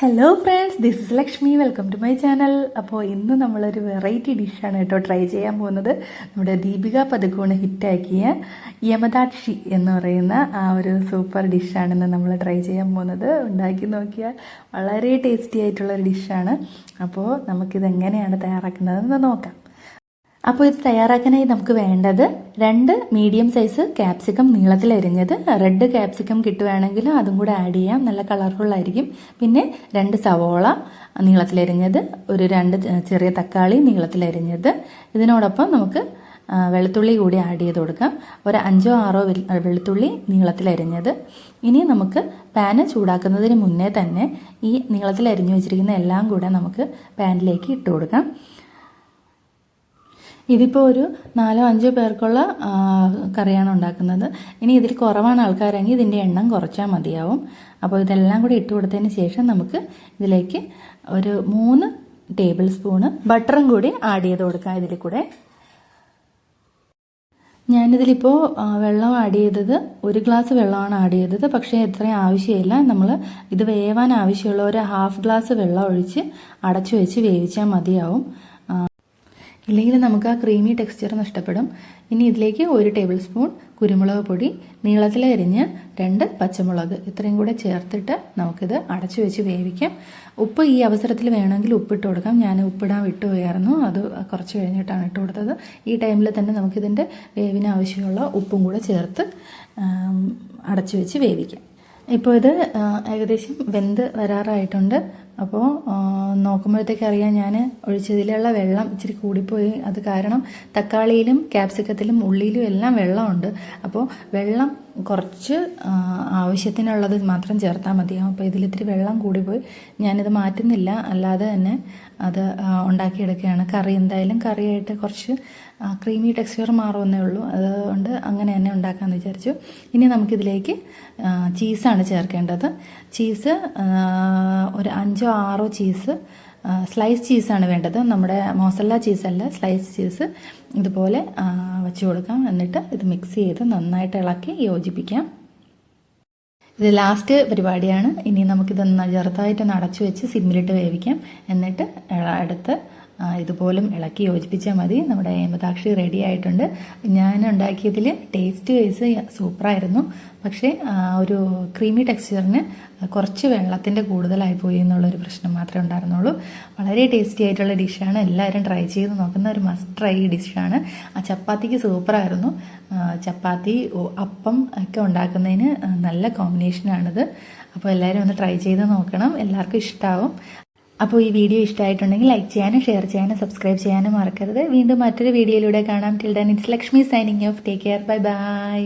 Hello friends this is Lakshmi welcome to my channel അപ്പോൾ ഇന്ന് നമ്മളൊരു വെറൈറ്റി ഡിഷാണ് കേട്ടോ ട്രൈ ചെയ്യാൻ പോകുന്നത്. നമ്മുടെ ദീപിക പതുക്കോണ് ഹിറ്റാക്കിയ യമദാക്ഷി എന്ന് പറയുന്ന ആ ഒരു സൂപ്പർ ഡിഷാണെന്ന് നമ്മൾ ട്രൈ ചെയ്യാൻ പോകുന്നത്. ഉണ്ടാക്കി നോക്കിയാൽ വളരെ ടേസ്റ്റി ആയിട്ടുള്ളൊരു ഡിഷാണ് അപ്പോൾ നമുക്കിത് എങ്ങനെയാണ് തയ്യാറാക്കുന്നതെന്ന് നോക്കാം. അപ്പോൾ ഇത് തയ്യാറാക്കാനായി നമുക്ക് വേണ്ടത് രണ്ട് മീഡിയം സൈസ് ക്യാപ്സിക്കം നീളത്തിൽ അരിഞ്ഞത്. റെഡ് ക്യാപ്സിക്കം കിട്ടുവാണെങ്കിൽ അതും കൂടെ ആഡ് ചെയ്യാം. നല്ല കളർഫുൾ ആയിരിക്കും. പിന്നെ രണ്ട് സവോള നീളത്തിലരിഞ്ഞത് ഒരു രണ്ട് ചെറിയ തക്കാളി നീളത്തിൽ അരിഞ്ഞത്. ഇതിനോടൊപ്പം നമുക്ക് വെളുത്തുള്ളി കൂടി ആഡ് ചെയ്ത് കൊടുക്കാം. ഒരു അഞ്ചോ ആറോ വെളുത്തുള്ളി നീളത്തിൽ നീളത്തിലരിഞ്ഞത് ഇനി നമുക്ക് പാന് ചൂടാക്കുന്നതിന് മുന്നേ തന്നെ ഈ നീളത്തിൽ അരിഞ്ഞു വെച്ചിരിക്കുന്ന എല്ലാം കൂടെ നമുക്ക് പാനിലേക്ക് ഇട്ട് കൊടുക്കാം. ഇതിപ്പോൾ ഒരു നാലോ അഞ്ചോ പേർക്കുള്ള കറിയാണ് ഉണ്ടാക്കുന്നത്. ഇനി ഇതിൽ കുറവാണ് ആൾക്കാരെങ്കിൽ ഇതിന്റെ എണ്ണം കുറച്ചാൽ മതിയാവും. അപ്പോൾ ഇതെല്ലാം കൂടി ഇട്ട് കൊടുത്തതിന് ശേഷം നമുക്ക് ഇതിലേക്ക് ഒരു മൂന്ന് ടേബിൾ സ്പൂണ് ബട്ടറും കൂടി ആഡ് ചെയ്ത് കൊടുക്കാം ഇതിൽ കൂടെ. ഞാനിതിലിപ്പോൾ വെള്ളം ആഡ് ചെയ്തത് ഒരു ഗ്ലാസ് വെള്ളമാണ് ആഡ് ചെയ്തത്. പക്ഷേ ഇത്രയും ആവശ്യമില്ല. നമ്മൾ ഇത് വേവാൻ ആവശ്യമുള്ള ഒരു ഹാഫ് ഗ്ലാസ് വെള്ളം ഒഴിച്ച് അടച്ചു വെച്ച് വേവിച്ചാൽ മതിയാവും. ഇല്ലെങ്കിൽ നമുക്ക് ആ ക്രീമി ടെക്സ്ചർ നഷ്ടപ്പെടും. ഇനി ഇതിലേക്ക് ഒരു ടേബിൾ സ്പൂൺ കുരുമുളക് പൊടി നീളത്തിലരിഞ്ഞ് രണ്ട് പച്ചമുളക് ഇത്രയും കൂടെ ചേർത്തിട്ട് നമുക്കിത് അടച്ചു വെച്ച് വേവിക്കാം. ഉപ്പ് ഈ അവസരത്തിൽ വേണമെങ്കിൽ ഉപ്പിട്ട് കൊടുക്കാം. ഞാൻ ഉപ്പിടാൻ വിട്ടുപോയായിരുന്നു അത് കുറച്ച് കഴിഞ്ഞിട്ടാണ് ഇട്ട് കൊടുത്തത്. ഈ ടൈമിൽ തന്നെ നമുക്കിതിന്റെ വേവിന് ആവശ്യമുള്ള ഉപ്പും കൂടെ ചേർത്ത് അടച്ചു വെച്ച് വേവിക്കാം. ഇപ്പോൾ ഇത് ഏകദേശം വെന്ത് വരാറായിട്ടുണ്ട്. അപ്പോൾ നോക്കുമ്പോഴത്തേക്ക് അറിയാം ഞാൻ ഒഴിച്ചതിലുള്ള വെള്ളം ഇച്ചിരി കൂടിപ്പോയി. അത് കാരണം തക്കാളിയിലും ക്യാപ്സിക്കത്തിലും ഉള്ളിയിലും എല്ലാം വെള്ളമുണ്ട്. അപ്പോൾ വെള്ളം കുറച്ച് ആവശ്യത്തിനുള്ളത് മാത്രം ചേർത്താൽ മതിയാവും അപ്പോൾ ഇതിലിത്തിരി വെള്ളം കൂടിപ്പോയി. ഞാനിത് മാറ്റുന്നില്ല. അല്ലാതെ തന്നെ അത് ഉണ്ടാക്കിയെടുക്കുകയാണ്. കറി എന്തായാലും കറിയായിട്ട് കുറച്ച് ക്രീമി ടെക്സ്ചർ മാറുമെന്നേ ഉള്ളൂ. അതുകൊണ്ട് അങ്ങനെ തന്നെ ഉണ്ടാക്കാമെന്ന് വിചാരിച്ചു. ഇനി നമുക്കിതിലേക്ക് ചീസാണ് ചേർക്കേണ്ടത്. ചീസ് ഒരു അഞ്ചോ ആറോ ചീസ് സ്ലൈസ് ചീസാണ് വേണ്ടത്. നമ്മുടെ മോസല്ല ചീസല്ല സ്ലൈസ് ചീസ് ഇതുപോലെ വെച്ച് കൊടുക്കാം. എന്നിട്ട് ഇത് മിക്സ് ചെയ്ത് നന്നായിട്ട് ഇളക്കി യോജിപ്പിക്കാം. ഇത് ലാസ്റ്റ് പരിപാടിയാണ്. ഇനി നമുക്കിതൊന്ന് ചെറുതായിട്ട് അടച്ചു വെച്ച് സിമ്മിലിട്ട് വേവിക്കാം. എന്നിട്ട് അടുത്ത് ഇതുപോലും ഇളക്കി യോജിപ്പിച്ചാൽ മതി. നമ്മുടെ ഏമതാക്ഷി റെഡി ആയിട്ടുണ്ട്. ഞാൻ ഉണ്ടാക്കിയതിൽ ടേസ്റ്റ് വൈസ് സൂപ്പറായിരുന്നു പക്ഷേ ഒരു ക്രീമി ടെക്സ്ചറിന് കുറച്ച് വെള്ളത്തിന്റെ കൂടുതലായി പോയി എന്നുള്ളൊരു പ്രശ്നം മാത്രമേ ഉണ്ടായിരുന്നുള്ളൂ. വളരെ ടേസ്റ്റി ആയിട്ടുള്ള ഡിഷാണ് എല്ലാവരും ട്രൈ ചെയ്ത് നോക്കുന്ന ഒരു മസ്റ്റ് ട്രൈ ഡിഷാണ് ആ ചപ്പാത്തിക്ക് സൂപ്പറായിരുന്നു ചപ്പാത്തി അപ്പം ഒക്കെ ഉണ്ടാക്കുന്നതിന് നല്ല കോമ്പിനേഷനാണിത് അപ്പോൾ എല്ലാവരും ഒന്ന് ട്രൈ ചെയ്ത് നോക്കണം. എല്ലാവർക്കും ഇഷ്ടമാവും അപ്പോൾ ഈ വീഡിയോ ഇഷ്ടമായിട്ടുണ്ടെങ്കിൽ ലൈക്ക് ചെയ്യാനും ഷെയർ ചെയ്യാനും സബ്സ്ക്രൈബ് ചെയ്യാനും മറക്കരുത്. വീണ്ടും മറ്റൊരു വീഡിയോയിലൂടെ കാണാം. Till then it's Lakshmi signing off take care bye bye